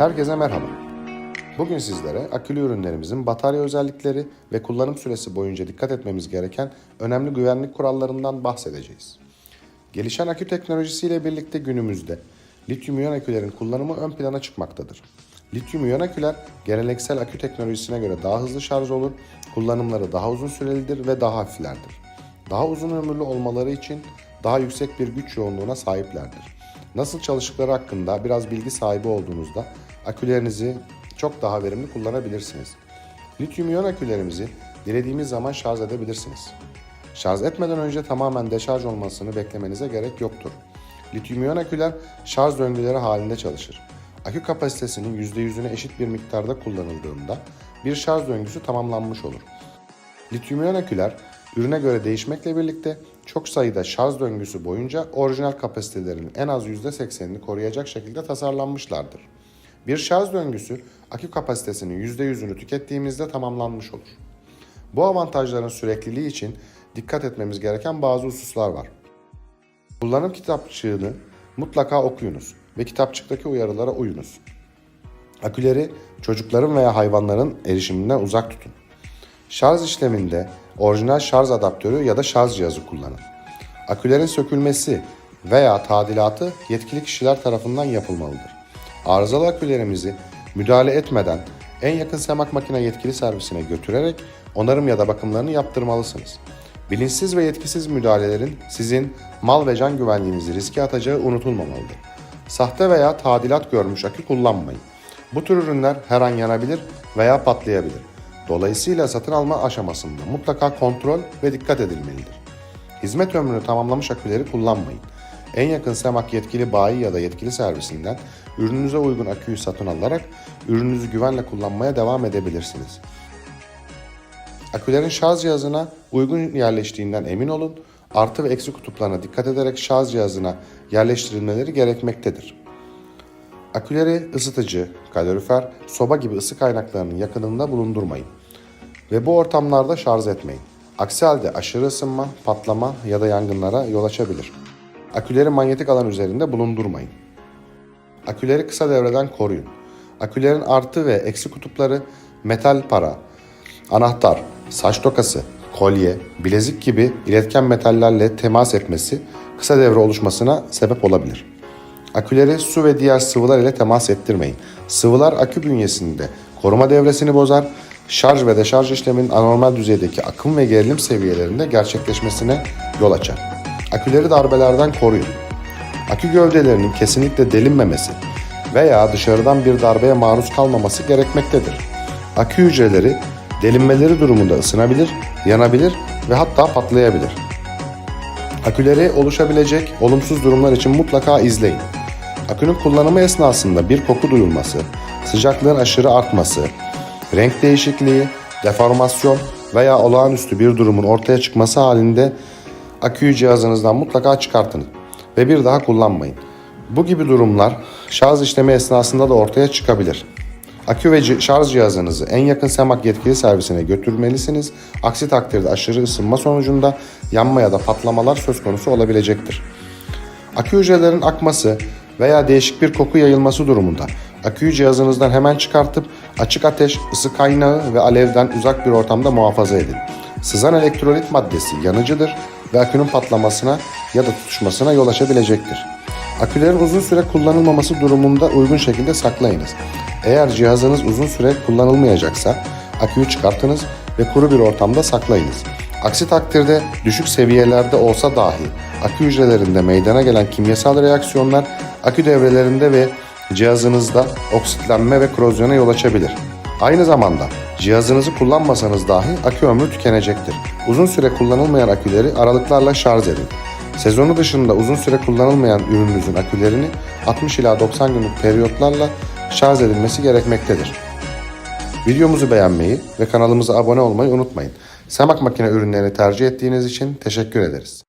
Herkese merhaba. Bugün sizlere akülü ürünlerimizin batarya özellikleri ve kullanım süresi boyunca dikkat etmemiz gereken önemli güvenlik kurallarından bahsedeceğiz. Gelişen akü teknolojisiyle birlikte günümüzde lityum iyon akülerin kullanımı ön plana çıkmaktadır. Lityum iyon aküler geleneksel akü teknolojisine göre daha hızlı şarj olur, kullanımları daha uzun sürelidir ve daha hafiflerdir. Daha uzun ömürlü olmaları için daha yüksek bir güç yoğunluğuna sahiplerdir. Nasıl çalıştıkları hakkında biraz bilgi sahibi olduğunuzda akülerinizi çok daha verimli kullanabilirsiniz. Lityum iyon akülerimizi dilediğimiz zaman şarj edebilirsiniz. Şarj etmeden önce tamamen deşarj olmasını beklemenize gerek yoktur. Lityum iyon aküler şarj döngüleri halinde çalışır. Akü kapasitesinin %100'üne eşit bir miktarda kullanıldığında bir şarj döngüsü tamamlanmış olur. Lityum iyon aküler ürüne göre değişmekle birlikte çok sayıda şarj döngüsü boyunca orijinal kapasitelerinin en az %80'ini koruyacak şekilde tasarlanmışlardır. Bir şarj döngüsü akü kapasitesinin %100'ünü tükettiğimizde tamamlanmış olur. Bu avantajların sürekliliği için dikkat etmemiz gereken bazı hususlar var. Kullanım kitapçığını mutlaka okuyunuz ve kitapçıktaki uyarılara uyunuz. Aküleri çocukların veya hayvanların erişiminden uzak tutun. Şarj işleminde orijinal şarj adaptörü ya da şarj cihazı kullanın. Akülerin sökülmesi veya tadilatı yetkili kişiler tarafından yapılmalıdır. Arızalı akülerimizi müdahale etmeden en yakın semak makine yetkili servisine götürerek onarım ya da bakımlarını yaptırmalısınız. Bilinçsiz ve yetkisiz müdahalelerin sizin mal ve can güvenliğinizi riske atacağı unutulmamalıdır. Sahte veya tadilat görmüş akü kullanmayın. Bu tür ürünler her an yanabilir veya patlayabilir. Dolayısıyla satın alma aşamasında mutlaka kontrol ve dikkat edilmelidir. Hizmet ömrünü tamamlamış aküleri kullanmayın. En yakın SEMAK yetkili bayi ya da yetkili servisinden ürününüze uygun aküyü satın alarak ürününüzü güvenle kullanmaya devam edebilirsiniz. Akülerin şarj cihazına uygun yerleştiğinden emin olun. Artı ve eksi kutuplarına dikkat ederek şarj cihazına yerleştirilmeleri gerekmektedir. Aküleri ısıtıcı, kalorifer, soba gibi ısı kaynaklarının yakınında bulundurmayın ve bu ortamlarda şarj etmeyin. Aksi halde aşırı ısınma, patlama ya da yangınlara yol açabilir. Aküleri manyetik alan üzerinde bulundurmayın. Aküleri kısa devreden koruyun. Akülerin artı ve eksi kutupları metal para, anahtar, saç tokası, kolye, bilezik gibi iletken metallerle temas etmesi kısa devre oluşmasına sebep olabilir. Aküleri su ve diğer sıvılar ile temas ettirmeyin. Sıvılar akü bünyesinde koruma devresini bozar, şarj ve deşarj işleminin anormal düzeydeki akım ve gerilim seviyelerinde gerçekleşmesine yol açar. Aküleri darbelerden koruyun. Akü gövdelerinin kesinlikle delinmemesi veya dışarıdan bir darbeye maruz kalmaması gerekmektedir. Akü hücreleri delinmeleri durumunda ısınabilir, yanabilir ve hatta patlayabilir. Aküleri oluşabilecek olumsuz durumlar için mutlaka izleyin. Akünün kullanımı esnasında bir koku duyulması, sıcaklığın aşırı artması, renk değişikliği, deformasyon veya olağanüstü bir durumun ortaya çıkması halinde aküyü cihazınızdan mutlaka çıkartın ve bir daha kullanmayın. Bu gibi durumlar şarj işlemi esnasında da ortaya çıkabilir. Akü ve şarj cihazınızı en yakın SEMAK yetkili servisine götürmelisiniz. Aksi takdirde aşırı ısınma sonucunda yanma ya da patlamalar söz konusu olabilecektir. Akü hücrelerin akması veya değişik bir koku yayılması durumunda aküyü cihazınızdan hemen çıkartıp açık ateş, ısı kaynağı ve alevden uzak bir ortamda muhafaza edin. Sızan elektrolit maddesi yanıcıdır ve akünün patlamasına ya da tutuşmasına yol açabilecektir. Akülerin uzun süre kullanılmaması durumunda uygun şekilde saklayınız. Eğer cihazınız uzun süre kullanılmayacaksa aküyü çıkartınız ve kuru bir ortamda saklayınız. Aksi takdirde düşük seviyelerde olsa dahi akü hücrelerinde meydana gelen kimyasal reaksiyonlar akü devrelerinde ve cihazınızda oksitlenme ve korozyona yol açabilir. Aynı zamanda cihazınızı kullanmasanız dahi akü ömrü tükenecektir. Uzun süre kullanılmayan aküleri aralıklarla şarj edin. Sezonu dışında uzun süre kullanılmayan ürününüzün akülerini 60 ila 90 günlük periyotlarla şarj edilmesi gerekmektedir. Videomuzu beğenmeyi ve kanalımıza abone olmayı unutmayın. Semak makine ürünlerini tercih ettiğiniz için teşekkür ederiz.